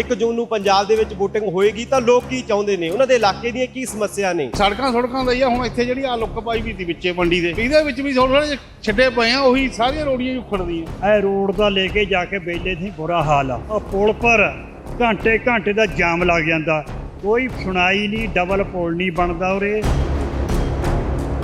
1 ਜੂਨ ਨੂੰ ਪੰਜਾਬ ਦੇ ਵਿੱਚ VOTING ਹੋਏਗੀ ਤਾਂ ਲੋਕ ਕੀ ਚਾਹੁੰਦੇ ਨੇ? ਉਹਨਾਂ ਦੇ ਇਲਾਕੇ ਦੀਆਂ ਕੀ ਸਮੱਸਿਆ ਨੇ? ਸੜਕਾਂ ਸੜਕਾਂ ਦਾ ਹੀ ਆ ਹੁਣ ਇੱਥੇ ਜਿਹੜੀ ਆ ਲੁੱਕ ਪਾਈ ਵੀ ਸੀ ਵਿੱਚੇ ਮੰਡੀ ਦੇ। ਇਹਦੇ ਵਿੱਚ ਵੀ ਥੋੜੇ ਥੋੜੇ ਛੱਡੇ ਪਏ ਆ ਉਹੀ ਸਾਰੀਆਂ ਰੋੜੀਆਂ ਹੀ ਉਖੜਦੀਆਂ ਇਹ ਰੋਡ ਦਾ ਲੈ ਕੇ ਜਾ ਕੇ ਬੇਲੇ ਦੀ ਬੁਰਾ ਹਾਲ ਆ। ਉਹ ਪੁਲ ਪਰ ਘੰਟੇ ਘੰਟੇ ਦਾ ਜਾਮ ਲੱਗ ਜਾਂਦਾ। ਕੋਈ ਸੁਣਾਈ ਨਹੀਂ ਡਬਲ ਪੁਲ ਨਹੀਂ ਬਣਦਾ ਉਰੇ।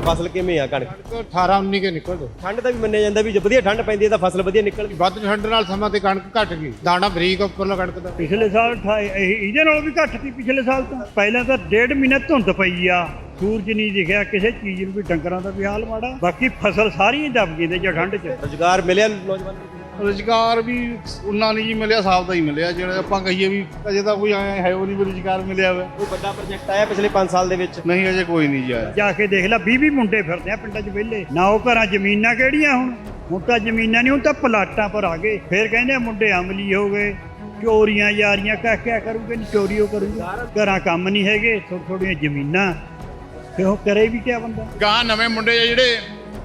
ਫਸਲ ਕਿਵੇਂ ਆ ਕਣਕ? 18 19 ਕੇ ਨਿਕਲਦੇ। ਠੰਡ ਦਾ ਵੀ ਮੰਨਿਆ ਜਾਂਦਾ ਵੀ ਜੇ ਵਧੀਆ ਠੰਡ ਪੈਂਦੀ ਹੈ ਤਾਂ ਫਸਲ ਵਧੀਆ ਨਿਕਲਦੀ। ਵੱਧ ਠੰਡ ਨਾਲ ਸਮਾਂ ਤੇ ਕਣਕ ਘਟ ਗਈ। ਦਾਣਾ ਬਰੀਕ ਉੱਪਰਲਾ ਕਣਕ ਦਾ। ਪਿਛਲੇ ਸਾਲ ਠਾ- ਇਹ- ਇਹਦੇ ਨਾਲੋਂ ਵੀ ਘੱਟ ਸੀ ਪਿਛਲੇ ਸਾਲ ਤੋਂ। ਪਹਿਲਾਂ ਤਾਂ ਡੇਢ ਮਹੀਨਾ ਧੁੰਦ ਪਈ ਆ। ਸੂਰਜ ਨਹੀਂ ਦਿਖਿਆ ਕਿਸੇ ਚੀਜ਼ ਨੂੰ ਵੀ ਡੰਗਰਾਂ ਦਾ ਵੀ ਹਾਲ ਮਾੜਾ। ਬਾਕੀ ਫਸਲ ਸਾਰੀ ਹੀ ਦਬ ਗਈ ਤੇ ਜਾਂ ਠੰਡ 'ਚ। ਰੋਜ਼ਗਾਰ ਮਿਲਿਆ ਨੌਜਵਾਨਾਂ ਨੂੰ? ਰੁਜ਼ਗਾਰ ਵੀ ਉਨਾ ਨਹੀਂ ਜੀ ਮਿਲਿਆ ਸਾਫ਼ ਦਾ ਹੀ ਮਿਲਿਆ। ਜਿਹੜਾ ਆਪਾਂ ਕਹੀਏ ਵੀ ਅਜੇ ਤਾਂ ਕੋਈ ਆਇਆ ਹੈ ਉਹ ਨਹੀਂ ਵੀ ਰੁਜ਼ਗਾਰ ਮਿਲਿਆ ਵਾ। ਕੋਈ ਵੱਡਾ ਪ੍ਰੋਜੈਕਟ ਆਇਆ ਪਿਛਲੇ 5 ਸਾਲ ਦੇ ਵਿੱਚ? ਨਹੀਂ ਅਜੇ ਕੋਈ ਨਹੀਂ ਜੀ ਆਇਆ। ਜਾ ਕੇ ਦੇਖ ਲੈ 20 20 ਮੁੰਡੇ ਫਿਰਦੇ ਆ ਪਿੰਡਾਂ 'ਚ ਵਿਹਲੇ। ਨਾ ਉਹ ਘਰਾਂ ਜ਼ਮੀਨਾਂ ਕਿਹੜੀਆਂ ਹੁਣ? ਹੁਣ ਤਾਂ ਜ਼ਮੀਨਾਂ ਨਹੀਂ ਹੁਣ ਤਾਂ ਪਲਾਟਾਂ ਪਰ ਆ ਗਏ। ਫਿਰ ਕਹਿੰਦੇ ਆ ਮੁੰਡੇ ਅਮਲੀ ਹੋ ਗਏ। ਚੋਰੀਆਂ ਯਾਰੀਆਂ ਕਹਿ ਕਿਆ ਕਰੂਗੇ ਨੀ ਚੋਰੀ ਉਹ ਕਰੂਗਾ। ਘਰਾਂ ਕੰਮ ਨਹੀਂ ਹੈਗੇ ਥੋੜ੍ਹ ਥੋੜੀਆਂ ਜ਼ਮੀਨਾਂ। ਤੇ ਉਹ ਕਰੇ ਵੀ ਕਿਆ ਬੰਦਾ? ਗਾਂ ਨਵੇਂ ਮੁੰਡੇ ਆ ਜਿਹੜੇ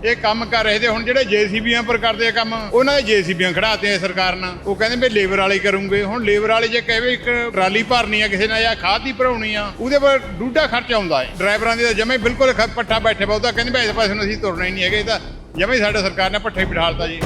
ਇਹ ਕੰਮ ਕਰ ਰਹੇ ਤੇ ਹੁਣ ਜਿਹੜੇ ਜੀਸੀਬੀਆਂ ਪਰ ਕਰਦੇ ਆ ਕੰਮ ਉਹਨਾਂ ਦੇ ਜੀਸੀਬੀਆਂ ਖੜਾਤੇ ਆ ਸਰਕਾਰ ਨਾਲ। ਉਹ ਕਹਿੰਦੇ ਵੀ ਲੇਬਰ ਵਾਲੇ ਕਰੂੰਗੇ। ਹੁਣ ਲੇਬਰ ਵਾਲੇ ਜੇ ਕਹੇ ਇੱਕ ਟਰਾਲੀ ਭਰਨੀ ਆ ਕਿਸੇ ਨੇ ਜਾਂ ਖਾਦ ਦੀ ਭਰਾਉਣੀ ਆ ਉਹਦੇ ਪਰ ਡੂਡਾ ਖਰਚਾ ਆਉਂਦਾ ਹੈ ਡਰਾਈਵਰਾਂ ਦੀ ਤਾਂ ਜਮੇ ਬਿਲਕੁਲ ਪੱਠਾ ਬੈਠੇ ਬਹੁਤਾ ਕਹਿੰਦੇ ਵੀ ਇਸ ਪਾਸੇ ਨੂੰ ਅਸੀਂ ਤੁਰਨਾ ਹੀ ਨਹੀਂ ਹੈਗੇ ਇਹ ਤਾਂ ਜਮੇ ਸਾਡੇ ਸਰਕਾਰ ਨੇ ਪੱਠੇ ਬਿਠਾਲਤਾ ਜੀ।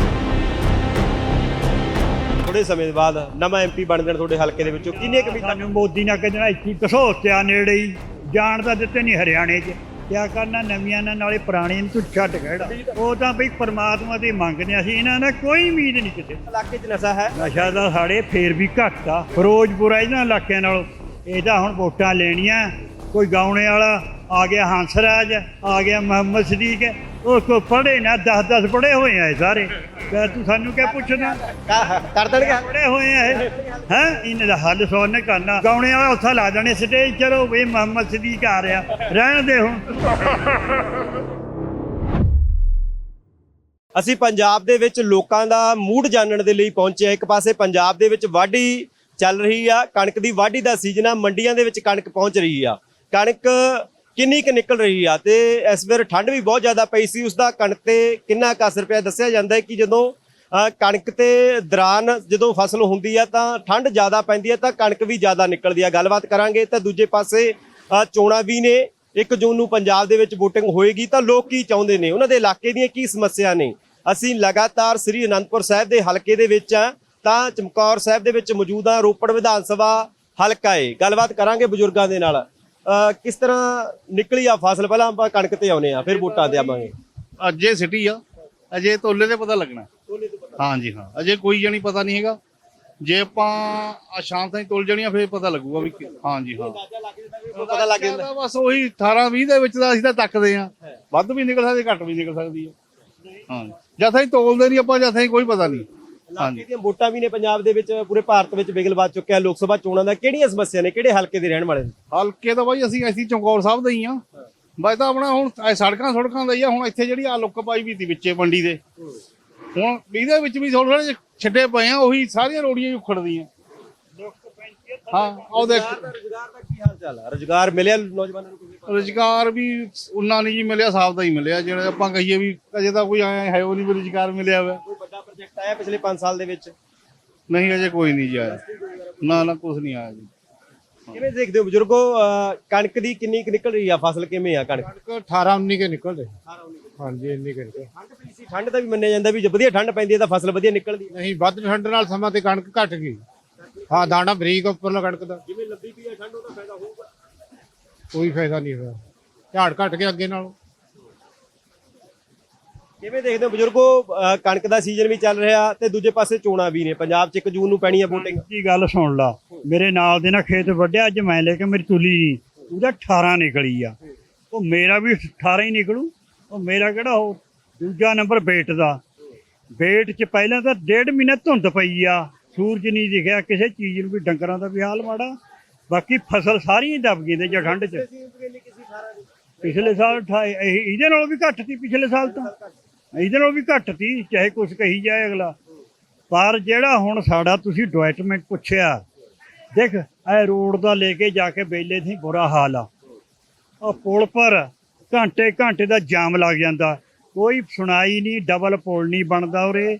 ਥੋੜੇ ਸਮੇਂ ਬਾਅਦ ਨਵਾਂ ਐਮਪੀ ਬਣ ਜਾਣ ਤੁਹਾਡੇ ਹਲਕੇ ਦੇ ਵਿੱਚੋਂ। ਕਿੰਨੇ ਕੁ ਵੀ ਸਾਨੂੰ ਮੋਦੀ ਨਾਲ ਕਹਿੰਦਾ ਇੱਥੇ ਘਸੋਤਿਆ ਨੇੜੇ ਹੀ ਜਾਣ ਤਾਂ ਦਿੱਤੇ ਨਹੀਂ ਹਰਿਆਣੇ 'ਚ। ਕਿਆ ਕਰਨਾ ਨਵੀਆਂ ਨਾਲ ਨਾਲੇ ਪੁਰਾਣੇ ਨੂੰ ਤੂੰ ਛੱਡ ਕਿਹੜਾ ਉਹ ਤਾਂ ਬਈ ਪਰਮਾਤਮਾ ਦੀ ਮੰਗਦੇ ਅਸੀਂ ਇਹਨਾਂ ਨਾਲ ਕੋਈ ਉਮੀਦ ਨਹੀਂ ਕਿਤੇ ਇਲਾਕੇ 'ਚ ਨਸ਼ਾ ਹੈ? ਨਸ਼ਾ ਦਾ ਸਾਡੇ ਫੇਰ ਵੀ ਘੱਟ ਆ। ਫਿਰੋਜ਼ਪੁਰਾ ਇਹਨਾਂ ਇਲਾਕਿਆਂ ਨਾਲੋਂ। ਇਹ ਤਾਂ ਹੁਣ ਵੋਟਾਂ ਲੈਣੀਆਂ। ਕੋਈ ਗਾਉਣੇ ਵਾਲਾ ਆ ਗਿਆ ਹੰਸਰਾਜ ਆ ਗਿਆ ਮੁਹੰਮਦ ਸਦੀਕ। ਉਹ ਕੋ ਪੜੇ ਨਾ 10 10 ਪੜੇ ਹੋਏ ਆ ਸਾਰੇ। ਤੇ ਤੂੰ ਸਾਨੂੰ ਕਿਆ ਪੁੱਛਣਾ ਕਰ ਦੇਣਗੇ? ਪੜੇ ਹੋਏ ਆ ਇਹ। ਹੈ? ਇਹਨਾਂ ਦਾ ਹੱਲ ਸੋਨ ਨੇ ਕਰਨਾ। ਗਾਉਣੇ ਵਾਲਾ ਉੱਥੇ ਲਾ ਦੇਣੇ ਸਟੇਜ ਚਲੋ ਵੀ ਮੁਹੰਮਦ ਸਦੀਕ ਆ ਰਿਹਾ। ਰਹਿਣ ਦੇ ਹੁਣ। ਅਸੀਂ ਪੰਜਾਬ ਦੇ ਵਿੱਚ ਲੋਕਾਂ ਦਾ ਮੂਡ ਜਾਣਨ ਦੇ ਲਈ ਪਹੁੰਚੇ ਹਾਂ। ਇੱਕ ਪਾਸੇ ਪੰਜਾਬ ਦੇ ਵਿੱਚ ਵਾਢੀ ਚੱਲ ਰਹੀ ਆ। ਕਣਕ ਦੀ ਵਾਢੀ ਦਾ ਸੀਜ਼ਨ ਆ। ਮੰਡੀਆਂ ਦੇ ਵਿੱਚ ਕਣਕ ਪਹੁੰਚ ਰਹੀ ਆ। ਕਣਕ ਕਿੰਨੀ ਕੁ ਨਿਕਲ ਰਹੀ ਆ? ਤੇ ਇਸ ਵਾਰ ਠੰਡ ਵੀ ਬਹੁਤ ਜ਼ਿਆਦਾ ਪਈ ਸੀ। ਉਸ ਦਾ ਕਣਕ ਤੇ ਕਿੰਨਾ ਕੁ ਅਸਰ ਪਿਆ? ਦੱਸਿਆ ਜਾਂਦਾ ਹੈ ਕਿ ਜਦੋਂ ਕਣਕ ਤੇ ਦੌਰਾਨ ਜਦੋਂ ਫਸਲ ਹੁੰਦੀ ਆ, ਤਾਂ ਠੰਡ ਜ਼ਿਆਦਾ ਪੈਂਦੀ ਆ, ਤਾਂ ਕਣਕ ਵੀ ਜ਼ਿਆਦਾ ਨਿਕਲਦੀ ਆ। ਗੱਲਬਾਤ ਕਰਾਂਗੇ। ਤਾਂ ਦੂਜੇ ਪਾਸੇ ਚੋਣਾਂ ਵੀ ਨੇ। 1 ਜੂਨ ਨੂੰ ਪੰਜਾਬ ਦੇ ਵਿੱਚ VOTING ਹੋਏਗੀ, ਤਾਂ ਲੋਕ ਕੀ ਚਾਹੁੰਦੇ ਨੇ? ਉਹਨਾਂ ਦੇ ਇਲਾਕੇ ਦੀਆਂ ਕੀ ਸਮੱਸਿਆ ਨੇ? ਅਸੀਂ ਲਗਾਤਾਰ ਸ੍ਰੀ ਅਨੰਦਪੁਰ ਸਾਹਿਬ ਦੇ ਹਲਕੇ ਦੇ ਵਿੱਚ ਆ, ਤਾਂ ਚਮਕੌਰ ਸਾਹਿਬ ਦੇ ਵਿੱਚ ਮੌਜੂਦ ਆ। ਰੋਪੜ ਵਿਧਾਨ ਸਭਾ ਹਲਕਾ ਏ। ਗੱਲਬਾਤ ਕਰਾਂਗੇ ਬਜ਼ੁਰਗਾਂ ਦੇ ਨਾਲ। ਕਿਸ ਤਰ੍ਹਾਂ ਨਿਕਲੀ ਆ ਫਸਲ? ਪਹਿਲਾਂ ਆਪਾਂ ਕਣਕ ਤੇ ਆਉਨੇ ਆ ਫਿਰ ਵੋਟਾਂ ਤੇ ਆਵਾਂਗੇ ਅਜੇ ਸਿਟੀ ਆ। ਅਜੇ ਤੋਲੇ ਤੇ ਪਤਾ ਲੱਗਣਾ। ਹਾਂਜੀ ਹਾਂ। ਅਜੇ ਕੋਈ ਜਣੀ ਪਤਾ ਨਹੀਂ ਹੈਗਾ। ਜੇ ਆਪਾਂ ਆ ਸ਼ਾਮ ਤਾਈਂ ਤੁਲ ਜਣੀਆਂ ਫਿਰ ਪਤਾ ਲੱਗੂਗਾ ਵੀ ਹਾਂਜੀ ਹਾਂ। ਪਤਾ ਲੱਗ ਜਾਂਦਾ। ਤਾਂ ਬਸ ਉਹੀ 18 20 ਦੇ ਵਿੱਚ ਦਾ ਅਸੀਂ ਤਾਂ ਤੱਕਦੇ ਆ ਵੱਧ ਵੀ ਨਿਕਲ ਸਕਦੀ ਘੱਟ ਵੀ ਨਿਕਲ ਸਕਦੀ ਹੈ ਹਾਂ ਜਦ ਤਾਈਂ ਤੋਲਦੇ ਨਹੀਂ ਆਪਾਂ ਜਦ ਤਾਈਂ ਕੋਈ ਪਤਾ ਨਹੀਂ। ਦੀਆਂ ਵੋਟਾਂ ਵੀ ਨੇ ਪੰਜਾਬ ਦੇ ਵਿੱਚ ਪੂਰੇ ਭਾਰਤ ਵਿੱਚ ਬਿਗਲ ਵੱਜ ਚੁੱਕਿਆ ਲੋਕ ਸਭਾ ਚੋਣਾਂ ਦਾ। ਕਿਹੜੀਆਂ ਸਮੱਸਿਆ ਨੇ ਕਿਹੜੇ ਹਲਕੇ ਦੇ ਰਹਿਣ ਵਾਲੇ ਨੇ? ਹਲਕੇ ਤਾਂ ਬਾਈ ਅਸੀਂ ਅਸੀਂ ਚੌਂਕੌਰ ਸਾਹਿਬ ਦੇ ਹੀ ਆ ਬਸ ਤਾਂ ਆਪਣਾ ਹੁਣ ਇਹ ਸੜਕਾਂ ਸੜਕਾਂ ਦਾ ਹੀ ਆ ਹੁਣ ਇੱਥੇ ਜਿਹੜੀ ਆ ਲੁੱਕ ਪਾਈ ਵੀ ਸੀ ਵਿੱਚੇ ਮੰਡੀ ਦੇ। ਹੁਣ ਇਹਦੇ ਵਿੱਚ ਵੀ ਥੋੜੇ ਥੋੜੇ ਛੱਡੇ ਪਏ ਆ ਉਹੀ ਸਾਰੀਆਂ ਰੋੜੀਆਂ ਹੀ ਉਖੜਦੀਆਂ। ਹਾਂ ਉਹ ਦੇਖ। ਰੋਜ਼ਗਾਰ ਦਾ ਕੀ ਹਾਲ ਚਾਲ ਆ? ਰੋਜ਼ਗਾਰ ਮਿਲਿਆ ਨੌਜਵਾਨਾਂ ਨੂੰ ਰੁਜ਼ਗਾਰ ਵੀ ਉਨਾ ਨਹੀਂ ਜੀ ਮਿਲਿਆ ਸਾਫ਼ ਦਾ ਹੀ ਮਿਲਿਆ। ਜਿਹੜਾ ਆਪਾਂ ਕਹੀਏ ਵੀ ਅਜੇ ਤਾਂ ਕੋਈ ਆਇਆ ਹੈ ਉਹ ਨਹੀਂ ਵੀ ਰੁਜ਼ਗਾਰ ਮਿਲਿਆ ਵਾ। ਆਇਆ ਪਿਛਲੇ 5 ਸਾਲ ਦੇ ਵਿੱਚ? ਨਹੀਂ ਅਜੇ ਕੋਈ ਨਹੀਂ ਜੀ ਆਇਆ। ਨਾ ਨਾ ਕੁਝ ਨਹੀਂ ਆਇਆ ਜੀ। ਕਿਵੇਂ ਦੇਖਦੇ ਹੋ ਬਜ਼ੁਰਗੋ ਅਹ ਕਣਕ ਦੀ ਕਿੰਨੀ ਕੁ ਨਿਕਲ ਰਹੀ ਆ? ਫਸਲ ਕਿਵੇਂ ਆ ਕਣਕ? ਕਣਕ 18 19 ਕੇ ਨਿਕਲਦੇ। ਹਾਂਜੀ ਇੰਨੀ ਕੇ ਨਿਕਲ ਠੰਡ ਪਈ ਸੀ ਠੰਡ ਦਾ ਵੀ ਮੰਨਿਆ ਜਾਂਦਾ ਵੀ ਜੇ ਵਧੀਆ ਠੰਡ ਪੈਂਦੀ ਹੈ ਤਾਂ ਫਸਲ ਵਧੀਆ ਨਿਕਲਦੀ ਨਹੀਂ ਵੱਧ ਠੰਡ ਨਾਲ ਸਮਾਂ ਤੇ ਕਣਕ ਘਟ ਗਈ। ਹਾਂ ਦਾਣਾ ਬਰੀਕ ਉੱਪਰਲਾ ਕਣਕ ਦਾ। ਜਿਵੇਂ ਲੱਭੀ ਪਈ ਆ ਠੰਡ ਉਹਦਾ ਫਾਇਦਾ ਹੋਊਗਾ। ਕੋਈ ਫਾਇਦਾ ਨਹੀਂ ਹੋਇਆ। ਝਾੜ ਘਟ ਗਿਆ ਅੱਗੇ ਨਾਲੋਂ। ਕਿਵੇਂ ਦੇਖਦੇ ਹੋ ਬਜ਼ੁਰਗੋ ਕਣਕ ਦਾ ਸੀਜ਼ਨ ਵੀ ਚੱਲ ਰਿਹਾ ਤੇ ਦੂਜੇ ਪਾਸੇ ਚੋਣਾਂ ਵੀ ਨੇ ਪੰਜਾਬ 'ਚ 1 ਜੂਨ ਨੂੰ ਪੈਣੀ ਆ VOTING ਕੀ ਗੱਲ ਸੁਣ ਲਾ ਮੇਰੇ ਨਾਲ ਦੇ ਨਾ ਖੇਤ ਵੱਢਿਆ ਅੱਜ ਮੈਂ ਲੈ ਕੇ ਮੇਰੀ ਤੁਲੀ ਨਹੀਂ ਉਹਦਾ 18 ਨਿਕਲੀ ਆ। ਉਹ ਮੇਰਾ ਵੀ 18 ਹੀ ਨਿਕਲੂ ਉਹ ਮੇਰਾ ਕਿਹੜਾ ਉਹ ਦੂਜਾ ਨੰਬਰ ਬੇਟ ਦਾ। ਬੇਟ 'ਚ ਪਹਿਲਾਂ ਤਾਂ ਡੇਢ ਮਹੀਨਾ ਧੁੰਦ ਪਈ ਆ ਸੂਰਜ ਨਹੀਂ ਦਿਖਿਆ ਕਿਸੇ ਚੀਜ਼ ਨੂੰ ਵੀ ਡੰਗਰਾਂ ਦਾ ਵੀ ਹਾਲ ਮਾੜਾ। ਬਾਕੀ ਫਸਲ ਸਾਰੀ ਹੀ ਦਬ ਗਈ ਤੇ ਜਾਂ ਠੰਡ 'ਚ। ਪਿਛਲੇ ਸਾਲ ਠਾ- ਇਹ- ਇਹਦੇ ਨਾਲੋਂ ਵੀ ਘੱਟ ਸੀ ਪਿਛਲੇ ਸਾਲ ਤੋਂ। ਇਹਦੇ ਨਾਲੋਂ ਵੀ ਘੱਟ ਸੀ ਚਾਹੇ ਕੁਝ ਕਹੀ ਜਾਏ ਅਗਲਾ। ਪਰ ਜਿਹੜਾ ਹੁਣ ਸਾਡਾ ਤੁਸੀਂ ਡਿਵੈਲਪਮੈਂਟ ਪੁੱਛਿਆ ਦੇਖ ਇਹ ਰੋਡ ਦਾ ਲੈ ਕੇ ਜਾ ਕੇ ਬੇਲੇ ਦੀ ਬੁਰਾ ਹਾਲ ਆ। ਉਹ ਪੁਲ ਪਰ ਘੰਟੇ ਘੰਟੇ ਦਾ ਜਾਮ ਲੱਗ ਜਾਂਦਾ। ਕੋਈ ਸੁਣਾਈ ਨਹੀਂ ਡਬਲ ਪੁਲ ਨਹੀਂ ਬਣਦਾ ਉਰੇ।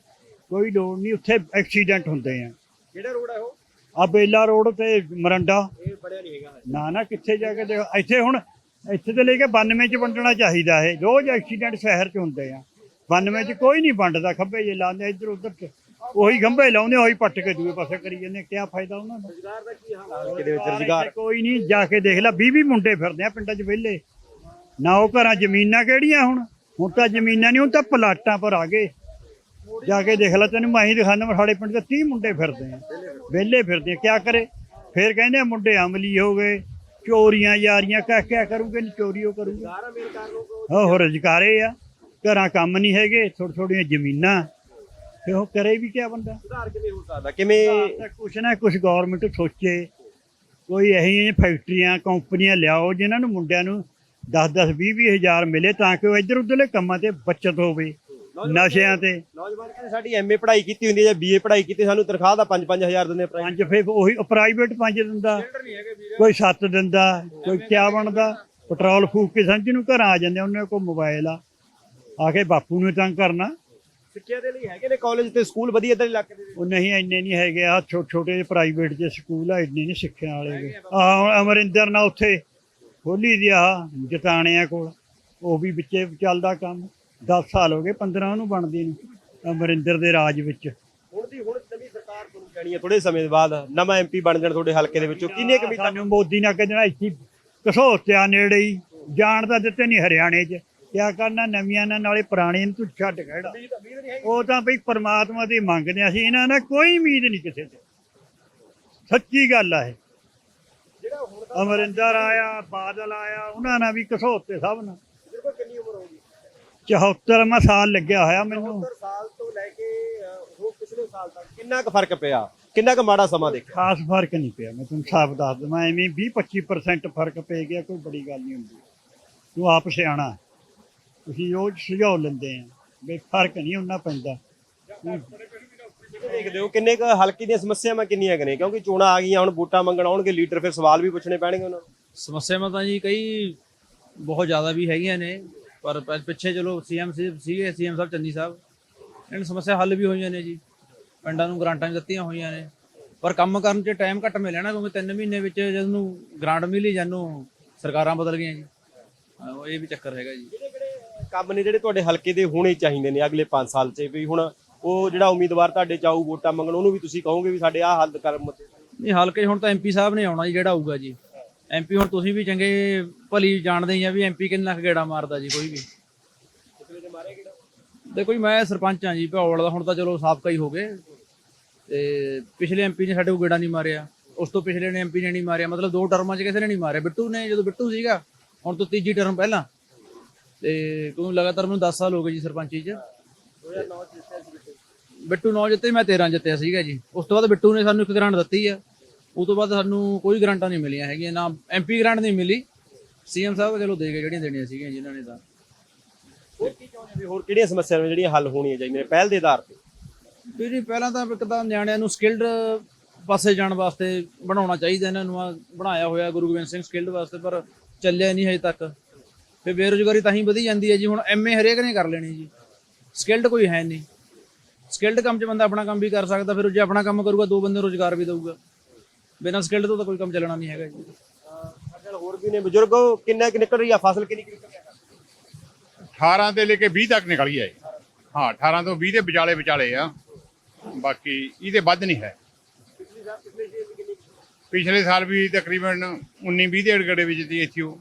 ਕੋਈ ਲੋੜ ਨਹੀਂ ਉੱਥੇ ਐਕਸੀਡੈਂਟ ਹੁੰਦੇ ਆ। ਕਿਹੜਾ ਰੋਡ ਹੈ ਉਹ? ਆ ਬੇਲਾ ਰੋਡ ਤੇ ਮਰੰਡਾ। ਇਹ ਪੜਿਆ ਨਹੀਂ ਹੈਗਾ ਨਾ ਨਾ ਕਿੱਥੇ ਜਾ ਕੇ ਦੇਖ ਇੱਥੇ ਹੁਣ ਇੱਥੇ ਤੇ ਲੈ ਕੇ 92 ਚ ਵੰਡਣਾ ਚਾਹੀਦਾ ਇਹ। ਰੋਜ਼ ਐਕਸੀਡੈਂਟ ਸ਼ਹਿਰ ਚ ਹੁੰਦੇ ਆ। 92 ਚ ਕੋਈ ਨਹੀਂ ਵੰਡਦਾ ਖੱਬੇ ਜੇ ਲਾਉਂਦੇ ਇੱਧਰ ਉੱਧਰ ਚ। ਉਹੀ ਖੰਭੇ ਲਾਉਂਦੇ ਉਹੀ ਪੱਟ ਕੇ ਦੂਏ ਪਾਸੇ ਕਰੀ ਜਾਂਦੇ ਕੀ ਫਾਇਦਾ ਉਹਨਾਂ ਦਾ? ਰੋਜ਼ਗਾਰ ਦਾ ਕੀ ਹਾਲ ਹੈ ਵਿੱਚ ਰੋਜ਼ਗਾਰ? ਕੋਈ ਨਹੀਂ ਜਾ ਕੇ ਦੇਖ ਲੈ 20 20 ਮੁੰਡੇ ਫਿਰਦੇ ਆ ਪਿੰਡਾਂ 'ਚ ਵਿਹਲੇ। ਨਾ ਉਹ ਘਰਾਂ ਜ਼ਮੀਨਾਂ ਕਿਹੜੀਆਂ ਹੁਣ? ਹੁਣ ਤਾਂ ਜ਼ਮੀਨਾਂ ਨਹੀਂ ਹੁਣ ਤਾਂ ਪਲਾਟਾਂ ਪਰ ਆ ਗਏ। ਜਾ ਕੇ ਦੇਖ ਲੈ ਤੈਨੂੰ ਮੈਂ ਹੀ ਦਿਖਾਣਾ ਸਾਡੇ ਪਿੰਡ ਦੇ 30 ਮੁੰਡੇ ਫਿਰਦੇ ਆ। ਵਿਹਲੇ ਫਿਰਦੇ ਆ ਕਿਆ ਕਰੇ? ਫੇਰ ਕਹਿੰਦੇ ਆ ਮੁੰਡੇ ਅਮਲੀ ਹੋ ਗਏ ਚੋਰੀਆਂ ਯਾਰੀਆਂ ਕਹਿ ਕਿਆ ਕਰੂਗੇ ਨਹੀਂ ਚੋਰੀ ਉਹ ਕਰੂਗੇ। ਉਹ ਰੁਜ਼ਗਾਰੇ ਆ। ਘਰਾਂ ਕੰਮ ਨਹੀਂ ਹੈਗੇ ਥੋੜੀ ਥੋੜੀਆਂ ਜ਼ਮੀਨਾਂ। ਤੇ ਉਹ ਕਰੇ ਵੀ ਕਿਆ ਬੰਦਾ? ਸੁਧਾਰ ਕਿਵੇਂ ਹੋ ਸਕਦਾ? ਕਿਵੇਂ ਤਾਂ ਕੁਛ ਨਾ ਕੁਛ ਗਵਰਨਮੈਂਟ ਸੋਚੇ। ਕੋਈ ਇਹੀ ਫੈਕਟਰੀਆਂ ਕੰਪਨੀਆਂ ਲਿਆਓ ਜਿਨ੍ਹਾਂ ਨੂੰ ਮੁੰਡਿਆਂ ਨੂੰ 10 10 20 20 ਹਜ਼ਾਰ ਮਿਲੇ ਤਾਂ ਕਿ ਉਹ ਇੱਧਰ ਉੱਧਰਲੇ ਕੰਮਾਂ ਤੇ ਬਚਤ ਹੋਵੇ ਨਸ਼ਿਆਂ ਤੇ। ਨੌਜਵਾਨ ਕਹਿੰਦੇ ਸਾਡੀ ਐਮਏ ਪੜ੍ਹਾਈ ਕੀਤੀ ਹੁੰਦੀ ਹੈ ਜਾਂ ਬੀਏ ਪੜ੍ਹਾਈ ਕੀਤੀ ਸਾਨੂੰ ਤਨਖਾਹ ਦਾ 5-5000 ਦਿੰਦੇ ਆ ਪ੍ਰਾਈਵੇਟ ਪੰਜ ਫੇ ਉਹੀ ਪ੍ਰਾਈਵੇਟ ਪੰਜ ਦਿੰਦਾ। ਕੋਈ ਸੱਤ ਦਿੰਦਾ ਕੋਈ ਕਿਆ ਬਣਦਾ। ਪੈਟਰੋਲ ਫੂਕ ਕੇ ਸਮਝ ਨੂੰ ਘਰ ਆ ਜਾਂਦੇ ਉਹਨਾਂ ਕੋਲ ਮੋਬਾਈਲ ਆ। ਆ ਕੇ ਬਾਪੂ ਨੂੰ ਤੰਗ ਕਰਨਾ। ਸਿੱਖਿਆ ਦੇ ਲਈ ਹੈਗੇ ਨੇ ਕਾਲਜ ਤੇ ਸਕੂਲ ਵਧੀਆ ਇੱਧਰ ਇਲਾਕੇ ਦੇ ਉਹ ਨਹੀਂ ਇੰਨੇ ਨਹੀਂ ਹੈਗੇ। ਆ ਛੋਟੇ ਛੋਟੇ ਪ੍ਰਾਈਵੇਟ ਜੇ ਸਕੂਲ ਆ ਇੰਨੇ ਨਹੀਂ ਸਿੱਖਣ ਵਾਲੇ ਆ ਅਮਰਿੰਦਰ ਨਾਲ ਉੱਥੇ ਖੋਲੀ ਦੀ ਆ ਕੋਲ। ਉਹ ਵੀ ਵਿੱਚੇ ਚੱਲਦਾ ਕੰਮ। 10 ਸਾਲ ਹੋ ਗਏ 15 ਨੂੰ ਬਣਦੀ ਨੂੰ ਅਮਰਿੰਦਰ ਦੇ ਰਾਜ ਵਿੱਚ। ਹੁਣ ਦੀ ਹੁਣ ਨਵੀਂ ਸਰਕਾਰ ਬਣ ਜਾਣੀ ਹੈ ਥੋੜੇ ਸਮੇਂ ਬਾਅਦ। ਨਵਾਂ ਐਮਪੀ ਬਣ ਜਾਣ ਤੁਹਾਡੇ ਹਲਕੇ ਦੇ ਵਿੱਚੋਂ। ਕਿੰਨੇ ਕਮੀ ਸਾਨੂੰ ਮੋਦੀ ਨੇ ਕਹਿੰਦਾ ਇੱਥੇ ਕਸੋਤਿਆ ਨੇੜੇ ਹੀ। ਜਾਣ ਤਾਂ ਦਿੱਤੇ ਨਹੀਂ ਹਰਿਆਣੇ 'ਚ। ਕਿਆ ਕਰਨਾ ਨਵੀਆਂ ਨਾਲ ਨਾਲੇ ਪੁਰਾਣੀਆਂ ਨੂੰ ਤੂੰ ਛੱਡ ਖੜਾ। ਉਹ ਤਾਂ ਬਈ ਪ੍ਰਮਾਤਮਾ ਦੀ ਮੰਗਦੇ ਆ, ਅਸੀਂ ਇਹਨਾਂ ਨਾਲ ਕੋਈ ਉਮੀਦ ਨਹੀਂ ਕਿਸੇ ਤੇ। ਸੱਚੀ ਗੱਲ ਆ ਇਹ। ਜਿਹੜਾ ਹੁਣ ਅਮਰਿੰਦਰ ਆਇਆ ਬਾਦਲ ਆਇਆ ਉਹਨਾਂ ਨਾਲ ਵੀ ਕਸੋਤੇ ਸਭ ਨਾਲ। ਦਾ ਕਿੰਨੀ ਉਮਰ ਹੋਊਗੀ 74ਵਾਂ ਸਾਲ ਲੱਗਿਆ ਹੋਇਆ ਮੈਨੂੰ। 70 ਸਾਲ ਤੋਂ ਲੈ ਕੇ ਉਹ ਪਿਛਲੇ ਸਾਲ ਤੱਕ ਕਿੰਨਾ ਕੁ ਫ਼ਰਕ ਪਿਆ? ਕਿੰਨਾ ਕੁ ਮਾੜਾ ਸਮਾਂ ਦੇਖਿਆ? ਖਾਸ ਫ਼ਰਕ ਨਹੀਂ ਪਿਆ ਮੈਂ ਤੁਹਾਨੂੰ ਸਾਫ਼ ਦੱਸ ਦਵਾਂ ਐਵੇਂ 20 25% ਫ਼ਰਕ ਪੈ ਗਿਆ ਕੋਈ ਬੜੀ ਗੱਲ ਨਹੀਂ ਹੁੰਦੀ। ਤੂੰ ਆਪ ਸਿਆਣਾ। ਤੁਸੀਂ ਉਹ ਸੁਝਾਅ ਲੈਂਦੇ ਆ ਵੀ ਫ਼ਰਕ ਨਹੀਂ ਉਹਨਾਂ ਪੈਂਦਾ। ਦੇਖਦੇ ਹੋ? ਕਿੰਨੇ ਕੁ ਹਲਕੇ ਦੀਆਂ ਸਮੱਸਿਆਵਾਂ ਕਿੰਨੀਆਂ ਕੁ ਨੇ? ਕਿਉਂਕਿ ਚੋਣਾਂ ਆ ਗਈਆਂ ਹੁਣ ਵੋਟਾਂ ਮੰਗਣ ਆਉਣਗੇ ਲੀਡਰ ਫਿਰ ਸਵਾਲ ਵੀ ਪੁੱਛਣੇ ਪੈਣਗੇ ਉਹਨਾਂ ਨੂੰ। ਸਮੱਸਿਆਵਾਂ ਤਾਂ ਜੀ ਕਈ ਬਹੁਤ ਜ਼ਿਆਦਾ ਵੀ ਹੈਗੀਆਂ ਨੇ ਪਰ ਪ- ਪਿੱਛੇ ਚਲੋ ਸੀਐਮ ਸੀਗੇ ਸੀਐਮ ਸਾਹਿਬ ਚੰਨੀ ਸਾਹਿਬ। ਇਹਨਾਂ ਸਮੱਸਿਆ ਹੱਲ ਵੀ ਹੋਈਆਂ ਨੇ ਜੀ। ਪਿੰਡਾਂ ਨੂੰ ਗ੍ਰਾਂਟਾਂ ਵੀ ਦਿੱਤੀਆਂ ਹੋਈਆਂ ਨੇ। ਪਰ ਕੰਮ ਕਰਨ 'ਚ ਟਾਈਮ ਘੱਟ ਮਿਲਿਆ ਨਾ ਕਿਉਂਕਿ 3 ਮਹੀਨੇ ਵਿੱਚ ਜਦ ਨੂੰ ਗ੍ਰਾਂਟ ਮਿਲੀ ਜਾਨੂੰ ਸਰਕਾਰਾਂ ਬਦਲ ਗਈਆਂ ਜੀ। ਹਾਂ, ਉਹ ਇਹ ਵੀ ਚੱਕਰ ਹੈਗਾ ਜੀ। ਕੰਮ ਨੇ ਜਿਹੜੇ ਤੁਹਾਡੇ ਹਲਕੇ ਦੇ ਹੋਣੇ ਚਾਹੀਦੇ ਨੇ ਅਗਲੇ 5 ਸਾਲ 'ਚ, ਵੀ ਹੁਣ ਉਹ ਜਿਹੜਾ ਉਮੀਦਵਾਰ ਤੁਹਾਡੇ ਚਾਹੂ ਵੋਟਾਂ ਮੰਗਣ, ਉਹਨੂੰ ਵੀ ਤੁਸੀਂ ਕਹੋਗੇ ਵੀ ਸਾਡੇ ਆਹ ਹੱਲ ਕਰ ਨਹੀਂ, ਹਲਕੇ 'ਚ ਹੁਣ ਤਾਂ ਐਮਪੀ ਸਾਹਿਬ ਨੇ ਆਉਣਾ ਜੀ, ਜਿਹੜਾ ਆਊਗਾ ਜੀ। ਐਮਪੀ ਹੁਣ ਤੁਸੀਂ ਵੀ ਚੰਗੇ ਭਲੀ ਜਾਣਦੇ ਹੀ ਆ ਵੀ ਐਮਪੀ ਕਿੰਨਾ ਕੁ ਮਾਰਦਾ ਜੀ, ਕੋਈ ਵੀ। ਦੇਖੋ ਜੀ, ਮੈਂ ਸਰਪੰਚ ਆ ਜੀ, ਭੌਲ ਦਾ, ਹੁਣ ਤਾਂ ਚਲੋ ਸਾਬਕਾ ਹੀ ਹੋ ਗਏ। ਤੇ ਪਿਛਲੇ ਐਮਪੀ ਨੇ ਸਾਡੇ ਕੋਲ ਗੇੜਾ ਨਹੀਂ ਮਾਰਿਆ। ਉਸ ਤੋਂ ਪਿਛਲੇ ਨੇ ਐਮਪੀ ਨੇ ਨਹੀਂ ਮਾਰਿਆ। ਮਤਲਬ ਦੋ ਟਰਮਾਂ 'ਚ ਕਿਸੇ ਨੇ ਨਹੀਂ ਮਾਰਿਆ। ਬਿੱਟੂ ਨੇ, ਜਦੋਂ ਬਿੱਟੂ ਸੀਗਾ, ਹੁਣ ਤੋਂ ਤੀਜੀ ਟਰਮ ਪਹਿਲਾਂ। ਤੇ ਕਿਉਂ ਲਗਾਤਾਰ ਮੈਨੂੰ 10 ਸਾਲ ਹੋ ਗਏ ਜੀ ਸਰਪੰਚੀ 'ਚ। ਬਿੱਟੂ 9 ਜਿੱਤੇ ਮੈਂ 13 ਜਿੱਤਿਆ ਸੀਗਾ ਜੀ। ਉਸ ਤੋਂ ਬਾਅਦ ਬਿੱਟੂ ਨੇ ਸਾਨੂੰ ਇੱਕ ਗ੍ਰਾਂਟ ਦਿੱਤੀ ਆ। ਉਸ ਤੋਂ ਬਾਅਦ ਸਾਨੂੰ ਕੋਈ ਗ੍ਰਾਂਟਾਂ ਨਹੀਂ ਮਿਲੀਆਂ ਹੈਗੀਆਂ ਨਾ ਐਮਪੀ ਗ੍ਰਾਂਟ ਨਹੀਂ ਮਿਲੀ। ਸੀਐਮ ਸਾਹਿਬ ਚਲੋ ਦੇ ਗਏ ਜਿਹੜੀਆਂ ਦੇਣੀਆਂ ਸੀਗੀਆਂ ਜਿਨ੍ਹਾਂ ਨੇ ਤਾਂ। ਹੋਰ ਕੀ ਚਾਹੁੰਦੇ ਵੀ ਹੋਰ ਕਿਹੜੀਆਂ ਸਮੱਸਿਆਵਾਂ ਨੇ ਜਿਹੜੀਆਂ ਹੱਲ ਹੋਣੀਆਂ ਚਾਹੀਦੀਆਂ ਪਹਿਲ ਦੇ ਆਧਾਰ ਤੇ? ਵੀ ਜੀ ਪਹਿਲਾਂ ਤਾਂ ਇੱਕ ਤਾਂ ਨਿਆਣਿਆਂ ਨੂੰ ਸਕਿਲਡ ਪਾਸੇ ਜਾਣ ਵਾਸਤੇ ਬਣਾਉਣਾ ਚਾਹੀਦਾ ਇਹਨਾਂ ਨੂੰ। ਬਣਾਇਆ ਹੋਇਆ ਗੁਰੂ ਗੋਬਿੰਦ ਸਿੰਘ ਸਕਿਲਡ ਵਾਸਤੇ ਪਰ ਚੱਲਿਆ ਨਹੀਂ ਹਜੇ ਤੱਕ। ਫਿਰ ਬੇਰੁਜ਼ਗਾਰੀ ਤਾਂ ਹੀ ਵਧੀ ਜਾਂਦੀ ਹੈ ਜੀ ਹੁਣ ਐਮਏ ਹਰੇਕ ਨੇ ਕਰ ਲੈਣੀ ਜੀ। ਸਕਿਲਡ ਕੋਈ ਹੈ ਨਹੀਂ। ਸਕਿਲਡ ਕੰਮ 'ਚ ਬੰਦਾ ਆਪਣਾ ਕੰਮ ਵੀ ਕਰ ਸਕਦਾ ਫਿਰ ਜੇ ਆਪਣਾ ਕੰਮ ਕਰੂਗਾ ਦੋ ਬੰਦੇ ਰੋਜ਼ਗਾਰ ਵੀ ਦਊਗਾ। ਬਿਨਾਂ ਸਕਿਲਡ ਤੋਂ ਤਾਂ ਕੋਈ ਕੰਮ ਚੱਲਣਾ ਨਹੀਂ ਹੈਗਾ ਜੀ। ਸਾਡੇ ਨਾਲ ਹੋਰ ਵੀ ਨੇ ਬਜ਼ੁਰਗ ਕਿੰਨਾ ਕਿ ਨਿਕਲ ਰਹੀ ਆ ਫਸਲ ਕਿੰਨੀ ਕੁ ਨਿਕਲ ਰਹੀ ਆ? 18 ਤੇ ਲੈ ਕੇ 20 ਤੱਕ ਨਿਕਲ ਗਿਆ ਹੈ ਹਾਂ 18 ਤੋਂ 20 ਦੇ ਵਿਚਾਲੇ ਵਿਚਾਲੇ ਆ। ਬਾਕੀ ਇਹਦੇ ਵੱਧ ਨਹੀਂ ਹੈ। ਪਿਛਲੇ ਸਾਲ ਵੀ ਤਕਰੀਬਨ 19 20 ਦੇ ਗੜੇ ਵਿੱਚ ਦੀ ਇੱਥੇ ਉਹ।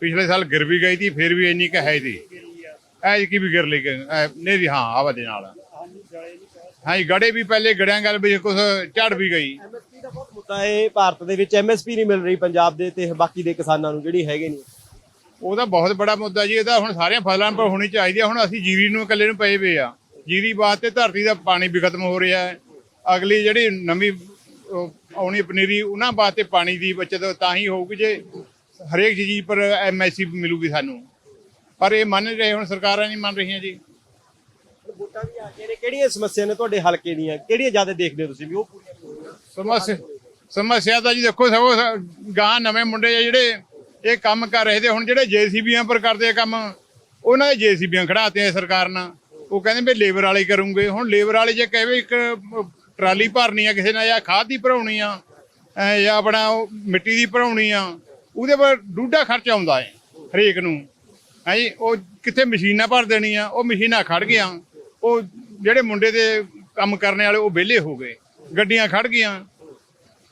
ਪਿਛਲੇ ਸਾਲ ਗਿਰ ਵੀ ਗਈ ਸੀ ਫਿਰ ਵੀ ਇੰਨੀ ਕੁ ਹੈ ਸੀ। ਐਜ ਕੀ ਵੀ ਗਿਰ ਲਈ ਨੇਰੀ ਹਾਂ ਆਵਾ ਦੇ ਨਾਲ। ਹਾਂ ਗੜੇ ਵੀ ਪਹਿਲੇ ਗੜਿਆਂ ਗੱਲ ਵਿੱਚ ਕੁਝ ਝੜ ਵੀ ਗਈ। ਐਮਐਸਪੀ ਦਾ ਬਹੁਤ ਮੁੱਦਾ ਹੈ ਭਾਰਤ ਦੇ ਵਿੱਚ ਐਮਐਸਪੀ ਨਹੀਂ ਮਿਲ ਰਹੀ ਪੰਜਾਬ ਦੇ ਤੇ ਬਾਕੀ ਦੇ ਕਿਸਾਨਾਂ ਨੂੰ ਜਿਹੜੀ ਹੈਗੇ ਨੇ। ਉਹਦਾ ਬਹੁਤ ਬੜਾ ਮੁੱਦਾ ਜੀ ਇਹਦਾ ਹੁਣ ਸਾਰੀਆਂ ਫਸਲਾਂ ਪਰ ਹੋਣੀ ਚਾਹੀਦੀ ਹੈ ਹੁਣ ਅਸੀਂ ਜੀਰੀ ਨੂੰ ਇਕੱਲੇ ਨੂੰ ਪਏ ਪਏ ਆ। ਜੀਰੀ ਵਾਸਤੇ ਧਰਤੀ ਦਾ ਪਾਣੀ ਵੀ ਖਤਮ ਹੋ ਰਿਹਾ ਹੈ। ਅਗਲੀ ਜਿਹੜੀ ਨਵੀਂ ਉਹ ਆਉਣੀ ਪਨੀਰੀ ਉਹਨਾਂ ਵਾਸਤੇ ਪਾਣੀ ਦੀ ਬਚਤ ਤਾਂ ਹੀ ਹੋਊਗੀ ਜੇ ਹਰੇਕ ਚੀਜ਼ ਪਰ ਐਮਐਸਪੀ ਮਿਲੂਗੀ ਸਾਨੂੰ। ਪਰ ਇਹ ਮੰਨ ਰਹੇ ਹੁਣ ਸਰਕਾਰਾਂ ਨਹੀਂ ਮੰਨ ਰਹੀਆਂ ਜੀ। ਵੋਟਾਂ ਵੀ ਆ ਗਈਆਂ ਨੇ। ਕਿਹੜੀਆਂ ਸਮੱਸਿਆ ਨੇ ਤੁਹਾਡੇ ਹਲਕੇ ਦੀਆਂ ਕਿਹੜੀਆਂ ਜ਼ਿਆਦਾ ਦੇਖਦੇ ਹੋ ਤੁਸੀਂ ਵੀ? ਉਹ ਪੂਰੀਆਂ। ਸਮੱਸਿਆ ਸਮੱਸਿਆ ਤਾਂ ਜੀ ਦੇਖੋ ਸਗੋਂ ਗਾਂ ਨਵੇਂ ਮੁੰਡੇ ਆ ਜਿਹੜੇ ਇਹ ਕੰਮ ਕਰ ਰਹੇ ਤੇ ਹੁਣ ਜਿਹੜੇ ਜੀਸੀਬੀਆਂ ਪਰ ਕਰਦੇ ਆ ਕੰਮ ਉਹਨਾਂ ਦੇ ਜੀਸੀਬੀਆਂ ਖੜਾਤੇ ਆ ਸਰਕਾਰ ਨਾਲ। ਉਹ ਕਹਿੰਦੇ ਵੀ ਲੇਬਰ ਵਾਲੇ ਕਰੂੰਗੇ। ਹੁਣ ਲੇਬਰ ਵਾਲੇ ਜੇ ਕਹਵੇ ਇੱਕ ਟਰਾਲੀ ਭਰਨੀ ਆ ਕਿਸੇ ਨੇ ਜਾਂ ਖਾਦ ਦੀ ਭਰਾਉਣੀ ਆ ਜਾਂ ਆਪਣਾ ਮਿੱਟੀ ਦੀ ਭਰਾਉਣੀ ਆ ਉਹਦੇ ਪਰ ਡੂਡਾ ਖਰਚਾ ਆਉਂਦਾ ਹੈ ਹਰੇਕ ਨੂੰ। ਹੈ ਜੀ ਉਹ ਕਿੱਥੇ ਮਸ਼ੀਨਾਂ ਭਰ ਦੇਣੀਆਂ ਉਹ ਮਸ਼ੀਨਾਂ ਖੜ ਗਈਆਂ। ਉਹ ਜਿਹੜੇ ਮੁੰਡੇ ਦੇ ਕੰਮ ਕਰਨ ਵਾਲੇ ਉਹ ਵਿਹਲੇ ਹੋ ਗਏ। ਗੱਡੀਆਂ ਖੜ ਗਈਆਂ।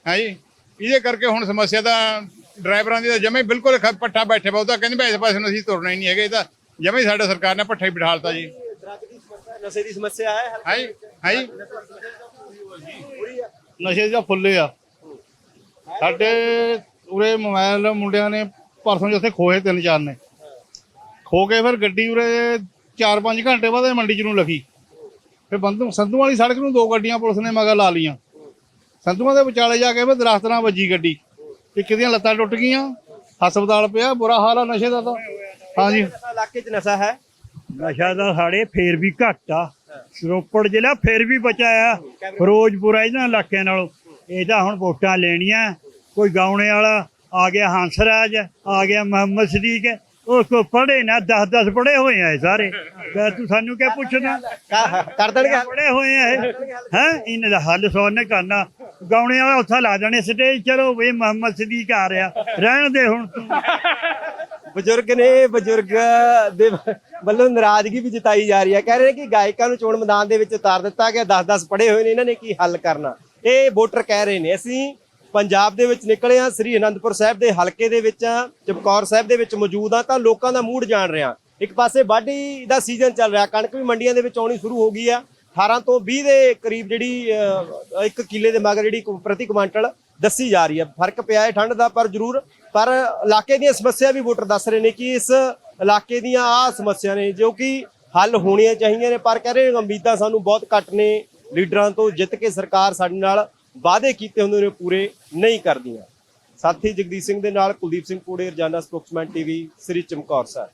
ਹੈ ਜੀ ਇਹਦੇ ਕਰਕੇ ਹੁਣ ਸਮੱਸਿਆ ਤਾਂ ਡਰਾਈਵਰਾਂ ਦੀ ਤਾਂ ਜਮੇ ਬਿਲਕੁਲ ਪੱਠਾ ਬੈਠੇ ਬਹੁਤਾ ਕਹਿੰਦੇ ਵੀ ਇਸ ਪਾਸੇ ਨੂੰ ਅਸੀਂ ਤੁਰਨਾ ਹੀ ਨਹੀਂ ਹੈਗੇ ਇਹ ਤਾਂ ਜਮੇ ਸਾਡਾ ਸਰਕਾਰ ਨੇ ਪੱਠਾ ਹੀ ਬਿਠਾਲਤਾ ਜੀ। ਦੀ ਨਸ਼ੇ ਦੀ ਸਮੱਸਿਆ ਹੈ ਹੈ ਜੀ ਹੈ ਜੀ। ਨਸ਼ੇ ਦਾ ਫੁੱਲੇ ਆ। ਸਾਡੇ ਉਰੇ ਮੋਬਾਈਲ ਮੁੰਡਿਆਂ ਨੇ ਪਰਸੋਂ ਜਿੱਥੇ ਖੋਏ ਤਿੰਨ ਚਾਰ ਨੇ। ਖੋ ਕੇ ਫਿਰ ਗੱਡੀ ਉਰੇ 4-5 ਘੰਟੇ ਬਾਅਦ ਇਹ ਮੰਡੀ ਚ ਨੂੰ ਲਖੀ ਫਿਰ ਬੰਦੂ ਸੰਧੂ ਵਾਲੀ ਸੜਕ ਨੂੰ ਦੋ ਗੱਡੀਆਂ ਪੁਲਿਸ ਨੇ ਮਗਰ ਲਾ ਲੀਆਂ ਸੰਧੂਆਂ ਦੇ ਵਿਚਾਲੇ ਜਾ ਕੇ ਫਿਰ ਦਰਖਤ ਨਾਲ ਵੱਜੀ ਗੱਡੀ। ਇੱਕ ਦੀਆਂ ਲੱਤਾਂ ਟੁੱਟ ਗਈਆਂ ਹਸਪਤਾਲ ਪਿਆ ਬੁਰਾ ਹਾਲ ਆ ਨਸ਼ੇ ਦਾ ਤਾਂ। ਹਾਂਜੀ। ਇਲਾਕੇ 'ਚ ਨਸ਼ਾ ਹੈ? ਨਸ਼ਾ ਦਾ ਸਾਡੇ ਫੇਰ ਵੀ ਘੱਟ ਆ। ਸਰੋਪੜ ਜ਼ਿਲ੍ਹਾ ਫੇਰ ਵੀ ਬਚਾਇਆ ਫਿਰੋਜ਼ਪੁਰ ਇਹਨਾਂ ਇਲਾਕਿਆਂ ਨਾਲੋਂ। ਇਹ ਤਾਂ ਹੁਣ ਵੋਟਾਂ ਲੈਣੀਆਂ। ਕੋਈ ਗਾਉਣੇ ਵਾਲਾ ਆ ਗਿਆ ਹੰਸਰਾਜ ਆ ਗਿਆ ਮੁਹੰਮਦ ਸਦੀਕ ਉਹ ਕੋ ਪੜ੍ਹੇ ਨਾ 10 10 ਪੜ੍ਹੇ ਹੋਏ ਆ ਸਾਰੇ। ਕਹਿ ਤੂੰ ਸਾਨੂੰ ਕਿਆ ਪੁੱਛਦਾ? ਕਰ- ਦੇਣਗੇ? ਪੜ੍ਹੇ ਹੋਏ ਆ ਹੈ? ਇਹਨਾਂ ਦਾ ਹੱਲ ਸੌਣ ਨੇ ਕਰਨਾ। ਗਾਉਣੇ ਵਾਲਾ ਉੱਥੇ ਲਾ ਦੇਣੇ ਸਟੇਜ ਚਲੋ ਵੀ ਮੁਹੰਮਦ ਸਦੀਕ ਆ ਰਿਹਾ। ਰਹਿਣ ਦੇ ਹੁਣ ਤੂੰ। ਬਜ਼ੁਰਗ ਨੇ ਬਜ਼ੁਰਗ ਦੇ ਵੱਲੋਂ ਨਾਰਾਜ਼ਗੀ ਵੀ ਜਤਾਈ ਜਾ ਰਹੀ ਹੈ। ਕਹਿ ਰਹੇ ਨੇ ਕਿ ਗਾਇਕਾਂ ਨੂੰ ਚੋਣ ਮੈਦਾਨ ਦੇ ਵਿੱਚ ਉਤਾਰ ਦਿੱਤਾ ਗਿਆ। 10-10 ਪੜੇ ਹੋਏ ਨੇ ਇਹਨਾਂ ਨੇ ਕੀ ਹੱਲ ਕਰਨਾ? ਇਹ ਵੋਟਰ ਕਹਿ ਰਹੇ ਨੇ ਅਸੀਂ ਪੰਜਾਬ ਦੇ ਵਿੱਚ ਨਿਕਲੇ ਆ ਸ੍ਰੀ ਅਨੰਦਪੁਰ ਸਾਹਿਬ ਦੇ ਹਲਕੇ ਦੇ ਵਿੱਚ ਆਂ, ਚਮਕੌਰ ਸਾਹਿਬ ਦੇ ਵਿੱਚ ਮੌਜੂਦ ਆ ਤਾਂ ਲੋਕਾਂ ਦਾ ਮੂਡ ਜਾਣ ਰਿਹਾ। ਇੱਕ ਪਾਸੇ ਵਾਢੀ ਦਾ ਸੀਜ਼ਨ ਚੱਲ ਰਿਹਾ ਕਣਕ ਵੀ ਮੰਡੀਆਂ ਦੇ ਵਿੱਚ ਆਉਣੀ ਸ਼ੁਰੂ ਹੋ ਗਈ ਆ। 18 ਤੋਂ 20 ਦੇ ਕਰੀਬ ਜਿਹੜੀ ਇੱਕ ਕਿੱਲੇ ਦੇ ਮਗਰ ਜਿਹੜੀ ਪ੍ਰਤੀ ਕੁਆਂਟਲ ਦੱਸੀ ਜਾ ਰਹੀ ਹੈ ਫ਼ਰਕ ਪਿਆ ਹੈ ਠੰਡ ਦਾ ਪਰ ਜ਼ਰੂਰ। ਪਰ ਇਲਾਕੇ ਦੀਆਂ ਸਮੱਸਿਆ ਵੀ ਵੋਟਰ ਦੱਸ ਰਹੇ ਨੇ ਕਿ ਇਸ ਇਲਾਕੇ ਦੀਆਂ ਆ ਸਮੱਸਿਆ ਨੇ ਜੋ ਕਿ ਹੱਲ ਹੋਣੀਆਂ ਚਾਹੀਦੀਆਂ ਨੇ। ਪਰ ਕਹਿ ਰਹੇ ਉਮੀਦਾਂ ਸਾਨੂੰ ਬਹੁਤ ਘੱਟ ਨੇ। ਲੀਡਰਾਂ ਤੋਂ ਜਿੱਤ ਕੇ ਸਰਕਾਰ ਸਾਡੇ ਨਾਲ ਵਾਅਦੇ ਕੀਤੇ ਹੁੰਦੇ ਨੇ ਪੂਰੇ ਨਹੀਂ ਕਰਦੀਆਂ। ਸਾਥੀ ਜਗਦੀਸ਼ ਸਿੰਘ ਦੇ ਨਾਲ ਕੁਲਦੀਪ ਸਿੰਘ ਕੋੜੇ ਰਜਾਨਾ ਸਪੋਕਸਮੈਨ ਟੀਵੀ, ਸ੍ਰੀ ਚਮਕੌਰ ਸਾਹਿਬ।